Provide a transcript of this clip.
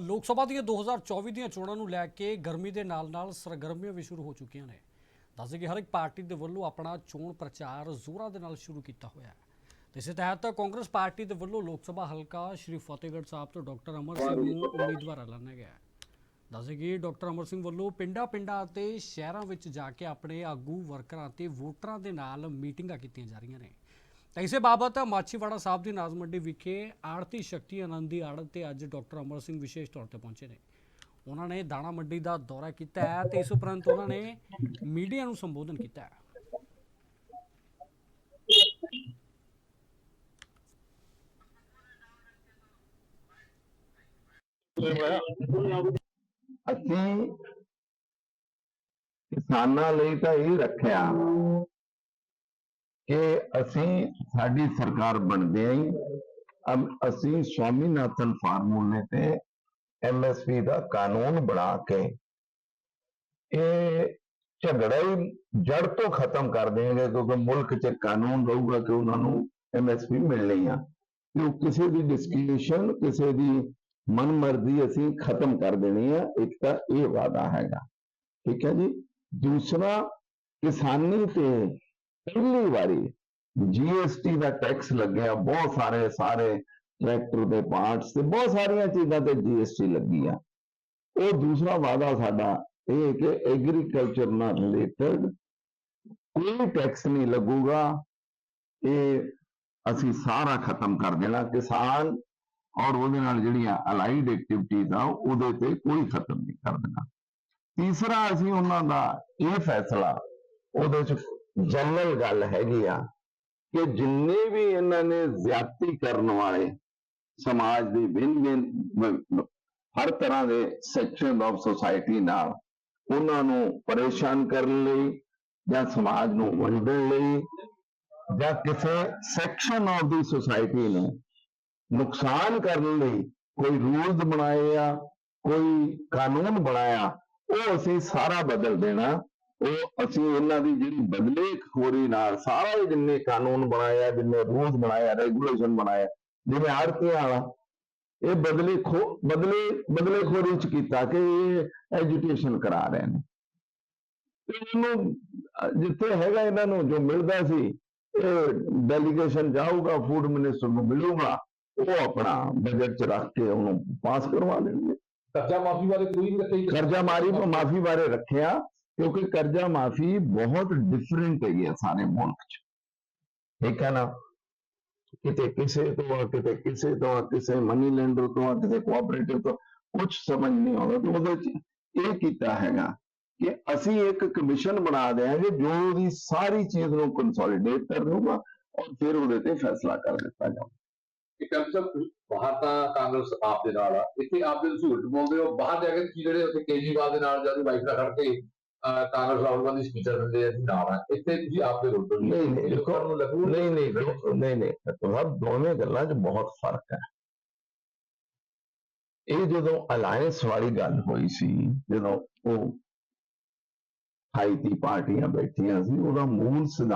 ਲੋਕ ਸਭਾ ਦੀਆਂ 2024 ਦੀਆਂ ਚੋਣਾਂ ਨੂੰ ਲੈ ਕੇ ਗਰਮੀ ਦੇ ਨਾਲ-ਨਾਲ ਸਰਗਰਮੀਆਂ ਵੀ ਸ਼ੁਰੂ ਹੋ ਚੁੱਕੀਆਂ ਨੇ। ਦੱਸਦੇ ਕਿ ਹਰ ਇੱਕ ਪਾਰਟੀ ਦੇ ਵੱਲੋਂ ਆਪਣਾ ਚੋਣ ਪ੍ਰਚਾਰ ਜ਼ੋਰਾਂ ਦੇ ਨਾਲ ਸ਼ੁਰੂ ਕੀਤਾ ਹੋਇਆ ਹੈ। ਤੇ ਇਸੇ ਤਹਿਤ ਕਾਂਗਰਸ ਪਾਰਟੀ ਦੇ ਵੱਲੋਂ ਲੋਕ ਸਭਾ ਹਲਕਾ ਸ਼੍ਰੀ ਫਤਿਹਗੜ੍ਹ ਸਾਹਿਬ ਤੋਂ ਡਾਕਟਰ ਅਮਰ ਸਿੰਘ ਨੂੰ ਉਮੀਦਵਾਰ ਐਲਾਨਿਆ ਗਿਆ ਹੈ। ਦੱਸਦੇ ਕਿ ਡਾਕਟਰ ਅਮਰ ਸਿੰਘ ਵੱਲੋਂ ਪਿੰਡਾਂ-ਪਿੰਡਾਂ ਅਤੇ ਸ਼ਹਿਰਾਂ ਵਿੱਚ ਜਾ ਕੇ ਆਪਣੇ ਆਗੂ ਵਰਕਰਾਂ ਤੇ ਵੋਟਰਾਂ ਦੇ ਨਾਲ ਮੀਟਿੰਗਾਂ ਕੀਤੀਆਂ ਜਾ ਰਹੀਆਂ ਨੇ। ਤਾਂ ਇਸੇ ਬਾਬਤ ਮਾਛੀਵਾੜਾ ਸਾਹਿਬ ਦੀ ਨਾਜ਼ ਮੰਡੀ ਵਿਖੇ ਆੜਤੀ ਸ਼ਕਤੀ ਆਨੰਦ ਦੀ ਆੜਤ ਤੇ ਅੱਜ ਡਾਕਟਰ ਅਮਰ ਸਿੰਘ ਵਿਸ਼ੇਸ਼ ਤੌਰ ਤੇ ਪਹੁੰਚੇ ਨੇ। ਉਹਨਾਂ ਨੇ ਦਾਣਾ ਮੰਡੀ ਦਾ ਦੌਰਾ ਕੀਤਾ ਹੈ ਤੇ ਇਸ ਉਪਰੰਤ ਉਹਨਾਂ ਨੇ ਮੀਡੀਆ ਨੂੰ ਸੰਬੋਧਨ ਕੀਤਾ ਹੈ। ਅਸੀਂ ਕਿਸਾਨਾਂ ਲਈ ਤਾਂ ਇਹ ਰੱਖਿਆ। ਕਿ ਅਸੀਂ ਸਾਡੀ ਸਰਕਾਰ ਬਣਦੇ ਹੀ ਅਬ ਅਸੀਂ ਸਵਾਮੀਨਾਥਨ ਫਾਰਮੂਲੇ ਤੇ ਐਮਐਸਪੀ ਦਾ ਕਾਨੂੰਨ ਬਣਾ ਕੇ ਇਹ ਝਗੜਾ ਹੀ ਜੜ ਤੋਂ ਖਤਮ ਕਰ ਦੇਣਗੇ ਕਿਉਂਕਿ ਮੁਲਕ 'ਚ ਕਾਨੂੰਨ ਰਹੂਗਾ ਕਿ ਉਹਨਾਂ ਨੂੰ ਐਮਐਸਪੀ ਮਿਲਣੀ ਆ। ਕਿ ਉਹ ਕਿਸੇ ਦੀ ਡਿਸਕ੍ਰਿਮੀਨੇਸ਼ਨ ਕਿਸੇ ਦੀ ਮਨਮਰਜ਼ੀ ਅਸੀਂ ਖਤਮ ਕਰ ਦੇਣੀ ਆ। ਇੱਕ ਤਾਂ ਇਹ ਵਾਅਦਾ ਹੈਗਾ। ਠੀਕ ਹੈ ਜੀ। ਦੂਸਰਾ, ਕਿਸਾਨੀ ਤੇ ਪਹਿਲੀ ਵਾਰੀ ਜੀਐਸਟੀ ਦਾ ਟੈਕਸ ਲੱਗਿਆ, ਬਹੁਤ ਸਾਰੇ ਸਾਰੇ ਟਰੈਕਟਰ ਦੇ ਪਾਰਟਸ ਤੇ ਬਹੁਤ ਸਾਰੀਆਂ ਚੀਜ਼ਾਂ ਤੇ ਜੀਐਸਟੀ ਲੱਗੀ ਆ ਉਹ ਦੂਸਰਾ ਵਾਅਦਾ ਸਾਡਾ ਇਹ ਕਿ ਐਗਰੀਕਲਚਰ ਨਾਲ ਰਿਲੇਟਡ ਕੋਈ ਟੈਕਸ ਨਹੀਂ ਲੱਗੂਗਾ। ਇਹ ਅਸੀਂ ਸਾਰਾ ਖਤਮ ਕਰ ਦੇਣਾ। ਕਿਸਾਨ ਔਰ ਉਹਦੇ ਨਾਲ ਜਿਹੜੀਆਂ ਅਲਾਈਡ ਐਕਟੀਵਿਟੀਜ਼ ਆ, ਉਹਦੇ ਤੇ ਕੋਈ ਖਤਮ ਨਹੀਂ ਕਰ ਦੇਣਾ। ਤੀਸਰਾ ਅਸੀਂ ਉਹਨਾਂ ਦਾ ਇਹ ਫੈਸਲਾ ਉਹਦੇ ਚ ਜਨਰਲ ਗੱਲ ਹੈਗੀ ਆ ਕਿ ਜਿੰਨੇ ਵੀ ਇਹਨਾਂ ਨੇ ਜ਼ਿਆਦਤੀ ਕਰਨ ਵਾਲੇ ਸਮਾਜ ਦੇ ਵਿਨ ਹਰ ਤਰ੍ਹਾਂ ਦੇ ਸੈਕਸ਼ਨ ਆਫ ਸੋਸਾਇਟੀ ਨਾਲ ਉਹਨਾਂ ਨੂੰ ਪਰੇਸ਼ਾਨ ਕਰਨ ਲਈ ਜਾਂ ਸਮਾਜ ਨੂੰ ਵੰਡਣ ਲਈ ਜਾਂ ਕਿਸੇ ਸੈਕਸ਼ਨ ਆਫ ਦੀ ਸੋਸਾਇਟੀ ਨੂੰ ਨੁਕਸਾਨ ਕਰਨ ਲਈ ਕੋਈ ਰੂਲਸ ਬਣਾਏ ਆ, ਕੋਈ ਕਾਨੂੰਨ ਬਣਾਇਆ, ਉਹ ਅਸੀਂ ਸਾਰਾ ਬਦਲ ਦੇਣਾ। ਉਹ ਅਸੀਂ ਇਹਨਾਂ ਦੀ ਜਿਹੜੀ ਬਦਲੇ ਖੋਰੀ ਨਾਲ ਸਾਰਾ ਜਿੰਨੇ ਕਾਨੂੰਨ ਬਣਾਇਆ ਜਿੰਨੇ ਰੂਲਸ ਬਣਾਇਆ ਰੈਗੂਲੇਸ਼ਨ ਬਣਾਇਆ ਜਿਵੇਂ ਆੜਤੀਆਂ ਵਾਲਾ ਇਹ ਬਦਲੇ ਖੋ ਬਦਲੇ ਬਦਲੇ ਖੋਰੀ ਚ ਕੀਤਾ ਕਿ ਇਹ ਐਜੂਕੇਸ਼ਨ ਕਰਾ ਰਹੇ ਨੇ। ਇਹਨੂੰ ਜਿੱਥੇ ਹੈਗਾ ਇਹਨਾਂ ਨੂੰ ਜੋ ਮਿਲਦਾ ਸੀ ਇਹ ਡੈਲੀਗੇਸ਼ਨ ਜਾਊਗਾ ਫੂਡ ਮਿਨਿਸਟਰ ਨੂੰ ਮਿਲੂਗਾ ਉਹ ਆਪਣਾ ਬਜਟ ਚ ਰੱਖ ਕੇ ਉਹਨੂੰ ਪਾਸ ਕਰਵਾ ਲੈਣਗੇ ਕਰਜ਼ਾ ਮਾਫੀ ਬਾਰੇ ਕੋਈ ਨਹੀਂ। ਰੱਖੀ ਕਰਜ਼ਾ ਮਾਰੀ ਮਾਫੀ ਬਾਰੇ ਰੱਖਿਆ। ਕਿਉਂਕਿ ਕਰਜ਼ਾ ਮਾਫੀ ਬਹੁਤ ਡਿਫਰੈਂਟ ਹੈਗੀ ਹੈ ਸਾਰੇ ਮੁਲਕ 'ਚ ਠੀਕ ਹੈ ਨਾ ਕਿਤੇ ਕਿਸੇ ਤੋਂ ਆ, ਕਿਤੇ ਕਿਸੇ ਤੋਂ ਆ, ਕਿਸੇ ਮਨੀ ਲੈਂਡਰ ਤੋਂ ਆ, ਕਿਸੇ ਕੋਆਪਰੇਟਿਵ ਤੋਂ ਕੁਝ ਸਮਝ ਨਹੀਂ ਆਉਂਦਾ ਤੇ ਉਹਦੇ 'ਚ ਇਹ ਕੀਤਾ ਹੈਗਾ ਕਿ ਅਸੀਂ ਇੱਕ ਕਮਿਸ਼ਨ ਬਣਾ ਦਿਆਂਗੇ ਜੋ ਉਹਦੀ ਸਾਰੀ ਚੀਜ਼ ਨੂੰ ਕੰਸੋਲੀਡੇਟ ਕਰ ਦਊਗਾ ਔਰ ਫਿਰ ਉਹਦੇ ਤੇ ਫੈਸਲਾ ਕਰ ਦਿੱਤਾ ਜਾਊਗਾ ਕਿ ਕਮਸਮ ਬਾਹਰ ਤਾਂ ਕਾਂਗਰਸ ਆਪ ਦੇ ਨਾਲ ਆ ਇੱਥੇ ਆਪ ਦੇ ਸਹੂਲਤ ਬੋਲਦੇ ਹੋ ਬਾਹਰ ਜਾ ਕੇ ਕੀ ਜਿਹੜੇ ਉੱਥੇ ਕੇਜਰੀਵਾਲ ਦੇ ਨਾਲ ਜਾਂ ਵਾਈਫ ਨਾਲ ਖੜ ਕੇ ਅਹ, ਕਾਂਗਰਸ ਰਾਹੁਲ ਗਾਂਧੀ ਸਪੀਚਰ ਦਿੰਦੇ ਅਸੀਂ ਨਾਲ ਆ। ਇੱਥੇ ਤੁਸੀਂ ਆਪ ਦੇ ਰੋਲ ਨਹੀਂ ਨਹੀਂ ਲੋਕਾਂ ਨੂੰ ਲੱਗੂ ਨਹੀਂ ਨਹੀਂ ਨਹੀਂ ਨਹੀਂ ਤੁਹਾਡਾ ਦੋਵੇਂ ਗੱਲਾਂ 'ਚ ਬਹੁਤ ਫ਼ਰਕ ਹੈ। ਇਹ ਜਦੋਂ ਅਲਾਈਅੰਸ ਵਾਲੀ ਗੱਲ ਹੋਈ ਸੀ ਜਦੋਂ ਉਹ ਹਾਈ ਦੀ ਪਾਰਟੀਆਂ ਬੈਠੀਆਂ ਸੀ ਉਹਦਾ ਮੂਲ ਸਿਧਾਂਤ